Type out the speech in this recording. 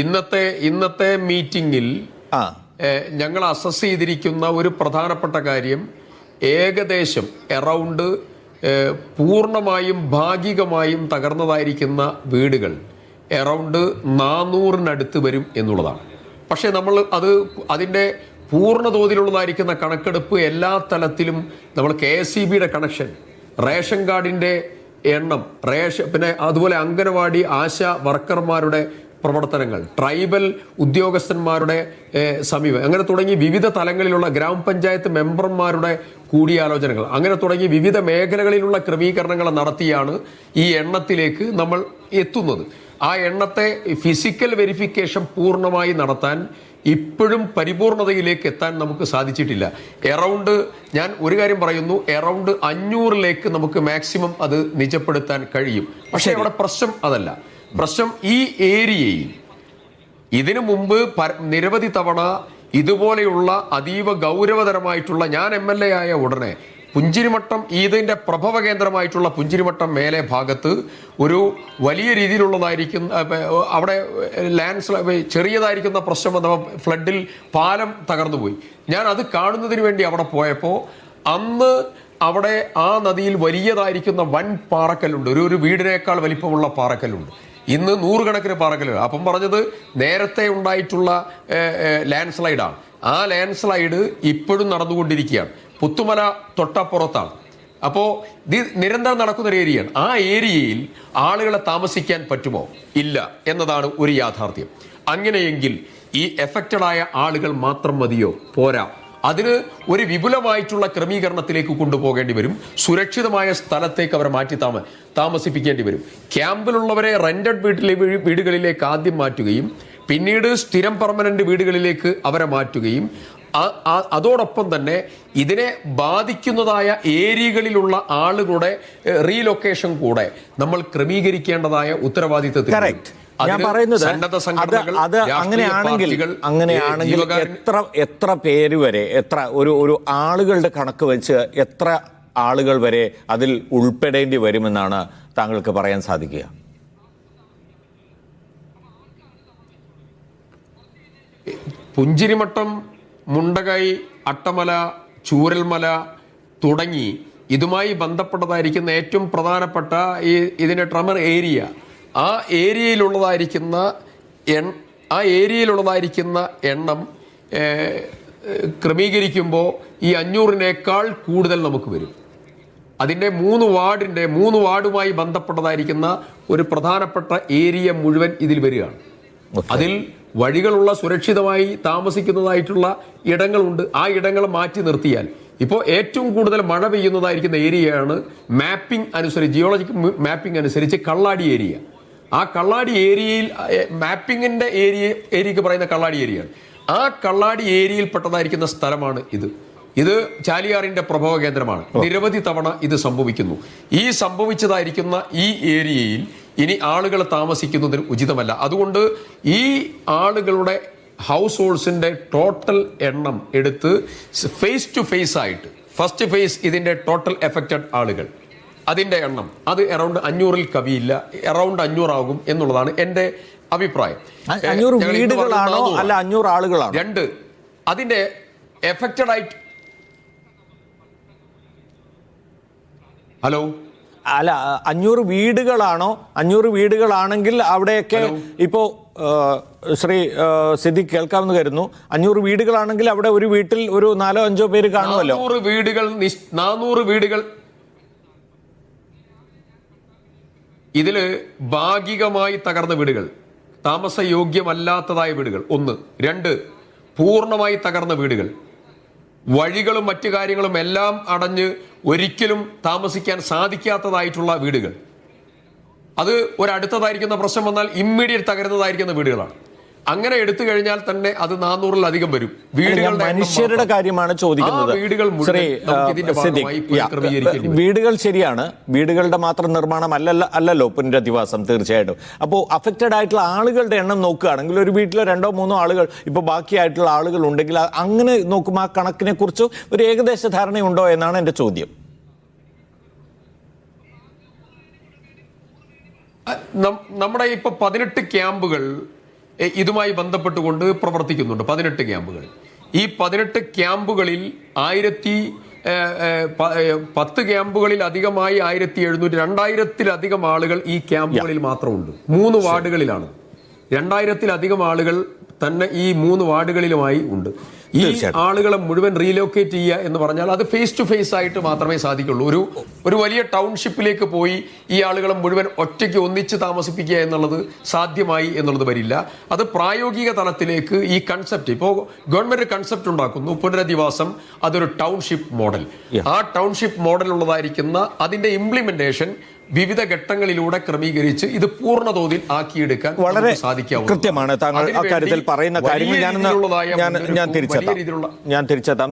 ഇന്നത്തെ ഇന്നത്തെ മീറ്റിംഗിൽ ഞങ്ങൾ അസസ് ചെയ്തിരിക്കുന്ന ഒരു പ്രധാനപ്പെട്ട കാര്യം ഏകദേശം എറൗണ്ട് പൂർണമായും ഭാഗികമായും തകർന്നതായിരിക്കുന്ന വീടുകൾ എറൗണ്ട് നാനൂറിനടുത്ത് വരും എന്നുള്ളതാണ്. പക്ഷേ നമ്മൾ അത് അതിന്റെ പൂർണ തോതിലുള്ളതായിരിക്കുന്ന കണക്കെടുപ്പ് എല്ലാ തലത്തിലും നമ്മൾ കെ എസ് സി ബിയുടെ കണക്ഷൻ റേഷൻ കാർഡിന്റെ എണ്ണം റേഷൻ പിന്നെ അതുപോലെ അംഗനവാടി ആശ വർക്കർമാരുടെ പ്രവർത്തനങ്ങൾ ട്രൈബൽ ഉദ്യോഗസ്ഥന്മാരുടെ സമീപം. അങ്ങനെ തുടങ്ങി വിവിധ തലങ്ങളിലുള്ള ഗ്രാമപഞ്ചായത്ത് മെമ്പർമാരുടെ കൂടിയാലോചനകൾ. അങ്ങനെ തുടങ്ങി വിവിധ മേഖലകളിലുള്ള ക്രമീകരണങ്ങൾ നടത്തിയാണ് ഈ എണ്ണത്തിലേക്ക് നമ്മൾ എത്തുന്നത്. ആ എണ്ണത്തെ ഫിസിക്കൽ വെരിഫിക്കേഷൻ പൂർണമായി നടത്താൻ ഇപ്പോഴും പരിപൂർണതയിലേക്ക് എത്താൻ നമുക്ക് സാധിച്ചിട്ടില്ല. എറൗണ്ട് ഞാൻ ഒരു കാര്യം പറയുന്നു എറൗണ്ട് അഞ്ഞൂറിലേക്ക് നമുക്ക് മാക്സിമം അത് നിജപ്പെടുത്താൻ കഴിയും. പക്ഷേ അവിടെ പ്രശ്നം അതല്ല. പ്രശ്നം ഈ ഏരിയയിൽ ഇതിനു മുമ്പ് നിരവധി തവണ ഇതുപോലെയുള്ള അതീവ ഗൗരവതരമായിട്ടുള്ള ഞാൻ എം എൽ എ ആയ ഉടനെ പുഞ്ചിരിമട്ടം ഈദിന്റെ പ്രഭവ കേന്ദ്രമായിട്ടുള്ള പുഞ്ചിരിമട്ടം മേലെ ഭാഗത്ത് ഒരു വലിയ രീതിയിലുള്ളതായിരിക്കും അവിടെ ലാൻഡ് സ്ലൈ ചെറിയതായിരിക്കുന്ന പ്രശ്നം വന്നപ്പോൾ ഫ്ലഡിൽ പാലം തകർന്നുപോയി. ഞാൻ അത് കാണുന്നതിന് വേണ്ടി അവിടെ പോയപ്പോൾ അന്ന് അവിടെ ആ നദിയിൽ വലിയതായിരിക്കുന്ന വൻ പാറക്കല്ലുണ്ട്. ഒരു ഒരു വീടിനേക്കാൾ വലിപ്പമുള്ള പാറക്കല്ലുണ്ട്. ഇന്ന് നൂറുകണക്കിന് പാറക്കല്ലുകൾ. അപ്പം പറഞ്ഞത് നേരത്തെ ഉണ്ടായിട്ടുള്ള ലാൻഡ് സ്ലൈഡാണ് ആ ലാൻഡ് സ്ലൈഡ് ഇപ്പോഴും നടന്നുകൊണ്ടിരിക്കുകയാണ്. പുത്തുമല തൊട്ടപ്പുറത്താണ്. അപ്പോൾ നിരന്തരം നടക്കുന്ന ഒരു ഏരിയയാണ്. ആ ഏരിയയിൽ ആളുകളെ താമസിക്കാൻ പറ്റുമോ? ഇല്ല എന്നതാണ് ഒരു യാഥാർത്ഥ്യം. അങ്ങനെയെങ്കിൽ ഈ എഫക്റ്റഡായ ആളുകൾ മാത്രം മതിയോ? പോരാ. അതിന് ഒരു വിപുലമായിട്ടുള്ള ക്രമീകരണത്തിലേക്ക് കൊണ്ടുപോകേണ്ടി വരും. സുരക്ഷിതമായ സ്ഥലത്തേക്ക് അവരെ മാറ്റി താമ താമസിപ്പിക്കേണ്ടി വരും. ക്യാമ്പിലുള്ളവരെ റെന്റഡ് വീട്ടിലെ വീടുകളിലേക്ക് ആദ്യം മാറ്റുകയും പിന്നീട് സ്ഥിരം പെർമനന്റ് വീടുകളിലേക്ക് അവരെ മാറ്റുകയും അതോടൊപ്പം തന്നെ ഇതിനെ ബാധിക്കുന്നതായ ഏരിയകളിലുള്ള ആളുകളുടെ റീലൊക്കേഷൻ കൂടെ നമ്മൾ ക്രമീകരിക്കേണ്ടതായ ഉത്തരവാദിത്തത്തിൽ Correct. ഞാൻ പറയുന്നത് അത് അങ്ങനെയാണെങ്കിൽ അങ്ങനെയാണെങ്കിൽ എത്ര എത്ര പേര് വരെ എത്ര ഒരു ഒരു ആളുകളുടെ കണക്ക് വെച്ച് എത്ര ആളുകൾ വരെ അതിൽ ഉൾപ്പെടേണ്ടി വരുമെന്നാണ് താങ്കൾക്ക് പറയാൻ സാധിക്കുക? പുഞ്ചിരിമട്ടം മുണ്ടകൈ അട്ടമല ചൂരൽമല തുടങ്ങി ഇതുമായി ബന്ധപ്പെട്ടതായിരിക്കുന്ന ഏറ്റവും പ്രധാനപ്പെട്ട ഈ ഇതിന്റെ ട്രമർ ഏരിയ ആ ഏരിയയിലുള്ളതായിരിക്കുന്ന എൺ ആ ഏരിയയിലുള്ളതായിരിക്കുന്ന എണ്ണം ക്രമീകരിക്കുമ്പോൾ ഈ അഞ്ഞൂറിനേക്കാൾ കൂടുതൽ നമുക്ക് വരും. അതിന്റെ മൂന്ന് വാർഡിന്റെ മൂന്ന് വാർഡുമായി ബന്ധപ്പെട്ടതായിരിക്കുന്ന ഒരു പ്രധാനപ്പെട്ട ഏരിയ മുഴുവൻ ഇതിൽ വരികയാണ്. അതിൽ വഴികളുള്ള സുരക്ഷിതമായി താമസിക്കുന്നതായിട്ടുള്ള ഇടങ്ങളുണ്ട്. ആ ഇടങ്ങൾ മാറ്റി നിർത്തിയാൽ ഇപ്പോൾ ഏറ്റവും കൂടുതൽ മഴ പെയ്യുന്നതായിരിക്കുന്ന ഏരിയയാണ് മാപ്പിംഗ് അനുസരിച്ച് ജിയോളജിക്കൽ മാപ്പിംഗ് അനുസരിച്ച് കള്ളാടി ഏരിയ. ആ കള്ളാടി ഏരിയയിൽ മാപ്പിങ്ങിന്റെ ഏരിയ ഏരിയക്ക് പറയുന്ന കള്ളാടി ഏരിയയാണ്. ആ കള്ളാടി ഏരിയയിൽ പെട്ടതായിരിക്കുന്ന സ്ഥലമാണ് ഇത്. ഇത് ചാലിയാറിന്റെ പ്രഭവ കേന്ദ്രമാണ്. നിരവധി തവണ ഇത് സംഭവിക്കുന്നു. ഈ സംഭവിച്ചതായിരിക്കുന്ന ഈ ഏരിയയിൽ ഇനി ആളുകൾ താമസിക്കുന്നതിന് ഉചിതമല്ല. അതുകൊണ്ട് ഈ ആളുകളുടെ ഹൗസ് ഹോൾഡ്സിന്റെ ടോട്ടൽ എണ്ണം എടുത്ത് ഫേസ് ടു ഫേസ് ആയിട്ട് ഫസ്റ്റ് ഫേസ് ഇതിന്റെ ടോട്ടൽ എഫക്റ്റഡ് ആളുകൾ. അതിന്റെ എണ്ണം. അത് അറൗണ്ട് അഞ്ഞൂറിൽ കവിയില്ല. അറൗണ്ട് അഞ്ഞൂറാകും എന്നുള്ളതാണ് എന്റെ അഭിപ്രായം. അഞ്ഞൂറ് വീടുകളാണോ അല്ല അഞ്ഞൂറ് ആളുകളാണോ? രണ്ട്. അതിന്റെ എഫക്റ്റഡ് ആയിട്ട് ഹലോ? അല്ല അഞ്ഞൂറ് വീടുകളാണോ? അഞ്ഞൂറ് വീടുകളാണെങ്കിൽ അവിടെയൊക്കെ ഇപ്പോ ശ്രീ സ്ഥിതി കേൾക്കാമെന്ന് കരുതുന്നു. അഞ്ഞൂറ് വീടുകളാണെങ്കിൽ അവിടെ ഒരു വീട്ടിൽ ഒരു നാലോ അഞ്ചോ പേര് കാണുമല്ലോ. വീടുകൾ നാനൂറ് വീടുകൾ ഇതിൽ ഭാഗികമായി തകർന്ന വീടുകൾ താമസയോഗ്യമല്ലാത്തതായ വീടുകൾ. ഒന്ന്. രണ്ട്. പൂർണമായി തകർന്ന വീടുകൾ. വഴികളും മറ്റു കാര്യങ്ങളും എല്ലാം അടഞ്ഞ് ഒരിക്കലും താമസിക്കാൻ സാധിക്കാത്തതായിട്ടുള്ള വീടുകൾ. അത് ഒരടുത്തതായിരിക്കുന്ന പ്രശ്നം വന്നാൽ ഇമ്മീഡിയറ്റ് തകരുന്നതായിരിക്കുന്ന വീടുകളാണ്. അങ്ങനെ എടുത്തു കഴിഞ്ഞാൽ തന്നെ അത് നാനൂറിലധികം വരും. വീടുകളുടെ മനുഷ്യരുടെ കാര്യമാണ് ചോദിക്കുന്നത്. വീടുകൾ. വീടുകൾ ശരിയാണ്. വീടുകളുടെ മാത്രം നിർമ്മാണം അല്ലല്ല അല്ലല്ലോ പുനരധിവാസം തീർച്ചയായിട്ടും. അപ്പോൾ അഫക്റ്റഡ് ആയിട്ടുള്ള ആളുകളുടെ എണ്ണം നോക്കുകയാണെങ്കിൽ ഒരു വീട്ടിൽ രണ്ടോ മൂന്നോ ആളുകൾ ഇപ്പോൾ ബാക്കിയായിട്ടുള്ള ആളുകൾ ഉണ്ടെങ്കിൽ അങ്ങനെ നോക്കുമ്പോൾ ആ കണക്കിനെ കുറിച്ച് ഒരു ഏകദേശ ധാരണയുണ്ടോ എന്നാണ് എന്റെ ചോദ്യം. നമ്മുടെ ഇപ്പൊ പതിനെട്ട് ക്യാമ്പുകൾ ഇതുമായി ബന്ധപ്പെട്ടുകൊണ്ട് പ്രവർത്തിക്കുന്നുണ്ട് പതിനെട്ട് ക്യാമ്പുകൾ. ഈ പതിനെട്ട് ക്യാമ്പുകളിൽ ആയിരത്തി പത്ത് ക്യാമ്പുകളിൽ അധികമായി ആയിരത്തി എഴുന്നൂറ്റി രണ്ടായിരത്തിലധികം ആളുകൾ ഈ ക്യാമ്പുകളിൽ മാത്രമുണ്ട്. മൂന്ന് വാർഡുകളിലാണ്. രണ്ടായിരത്തിലധികം ആളുകൾ തന്നെ ഈ മൂന്ന് വാർഡുകളിലുമായി ഉണ്ട്. ഈ ആളുകളെ മുഴുവൻ റീലോക്കേറ്റ് ചെയ്യുക എന്ന് പറഞ്ഞാൽ അത് ഫേസ് ടു ഫേസ് ആയിട്ട് മാത്രമേ സാധിക്കുള്ളൂ. ഒരു ഒരു വലിയ ടൗൺഷിപ്പിലേക്ക് പോയി ഈ ആളുകളെ മുഴുവൻ ഒറ്റയ്ക്ക് ഒന്നിച്ച് താമസിപ്പിക്കുക എന്നുള്ളത് സാധ്യമായി എന്നുള്ളത് വരില്ല. അത് പ്രായോഗിക തലത്തിലേക്ക് ഈ കൺസെപ്റ്റ് ഇപ്പോൾ ഗവൺമെന്റ് കൺസെപ്റ്റ് ഉണ്ടാക്കുന്നു പുനരധിവാസം അതൊരു ടൗൺഷിപ്പ് മോഡൽ ആ ടൗൺഷിപ്പ് മോഡൽ ഉള്ളതായിരിക്കുന്ന അതിന്റെ ഇംപ്ലിമെന്റേഷൻ വിവിധ ഘട്ടങ്ങളിലൂടെ ക്രമീകരിച്ച് ഇത് പൂർണതോതിൽ ആക്കിയെടുക്കാൻ വളരെ സാധിക്കാവുന്നതാണ്. കൃത്യമാണ് താങ്കൾ അക്കാര്യത്തിൽ പറയുന്ന കാര്യങ്ങൾ ഞാൻ ഞാൻ തിരിച്ചെത്താം ഞാൻ തിരിച്ചെത്താം